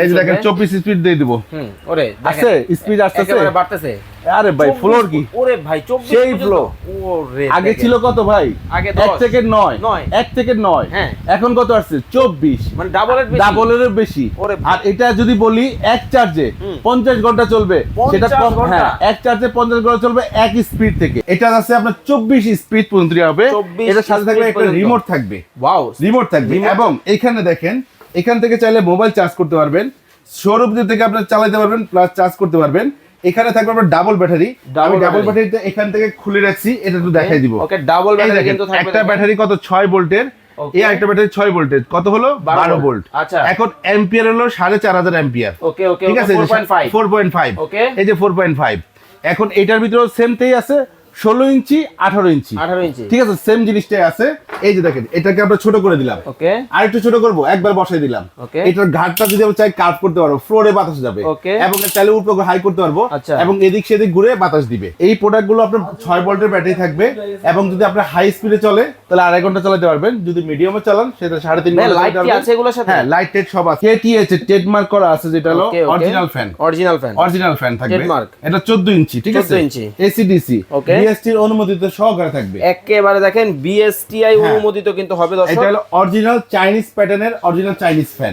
এই যে দেখেন চব্বিশ স্পিড দিয়ে দিব। হুম ওরে আছে? আসতেছে? একেবারে বাড়তেছে। আরে ভাই ফ্লোর কি? ওরে ভাই 24 সেই flow। ওরে আগে ছিল কত ভাই? আগে এক 10 থেকে নয়। নয়। এক থেকে নয়। হ্যাঁ। এখন কত আসছে? চব্বিশ। মানে ডাবলের বেশি। ডাবলেরও বেশি। ওরে আর এটা যদি বলি এক চার্জে হুম। পঞ্চাশ ঘণ্টা চলবে। 50 সেটা কম হ্যাঁ এক চার্জে পঞ্চাশ ঘণ্টা চলবে এক স্পিড থেকে। এটা আছে আপনার চব্বিশ স্পিড পর্যন্ত হবে। 24 এটার সাথে থাকবে একটা রিমোট থাকবে। ওয়াও রিমোট থাকবে। এবং এখানে দেখেন এখান থেকে চাইলে মোবাইল চার্জ করতে পারবেন। সৌরভ থেকে আপনার চালাতে পারবেন প্লাস চার্জ করতে পারবেন। এখানে থাকবে আপনার ডাবল ব্যাটারি আমি ডাবল। ব্যাটারিটা এখান থেকে খুলে রাখছি এটা একটু দেখাই দিব। ওকে ডাবল ব্যাটারি কিন্তু থাকবে একটা ব্যাটারি কত? ছয় ভোল্টের। Okay. এই একটা ব্যাটারি ছয় ভোল্টের। কত হলো? 12 বারো volt। ভোল্ট। আচ্ছা। এখন অ্যাম্পিয়ার হলো সাড়ে চার হাজার অ্যাম্পিয়ার ওকে ওকে ঠিক আছে? 4.5 ফোর পয়েন্ট ফাইভ এই যে ফোর পয়েন্ট ফাইভ এখন এটার ভিতরে সেমটাই আছে। ষোলো ইঞ্চি আঠারো ইঞ্চি। 18 ইঞ্চি। ঠিক আছে সেম জিনিসটাই আছে। এই যে দেখেন এটাকে আমরা ছোট করে দিলাম। ওকে। আর একটু ছোট করব একবার বসাই দিলাম। Okay. এটার ঘাটটা যদি আমরা চাই কার্ভ করতে পারব ফ্লোরে বাতাস যাবে। Okay. এবং চাইলে উপরে হাই করতে পারব। আচ্ছা। এবং এদিক সেদিক ঘুরে বাতাস দিবে। এই প্রোডাক্টগুলো আপনার ছয় ভোল্টের ব্যাটারি থাকবে। এবং যদি আপনার হাই স্পিডে চলে তাহলে আড়াই ঘণ্টা চালাতে পারবেন। যদি মিডিয়ামে চালান সেটা সাড়ে তিন ঘণ্টা? হ্যাঁ লাইট টেট সব আছে। কেটিএচ ট্রেডমার্ক করা আছে যেটা হলো original fan original fan original fan থাকবে। এটা 14 ইঞ্চি ঠিক আছে? 14 ইঞ্চি। AC DC Okay. বিএসটির অনুমোদিত সহকারে থাকবে। একেবারে দেখেন বিএসটিআই হ্যাঁ। অনুমোদিত কিন্তু হবে দর্শক। এটা হলো অরিজিনাল চাইনিজ প্যাটার্নের অরিজিনাল চাইনিজ ফ্যান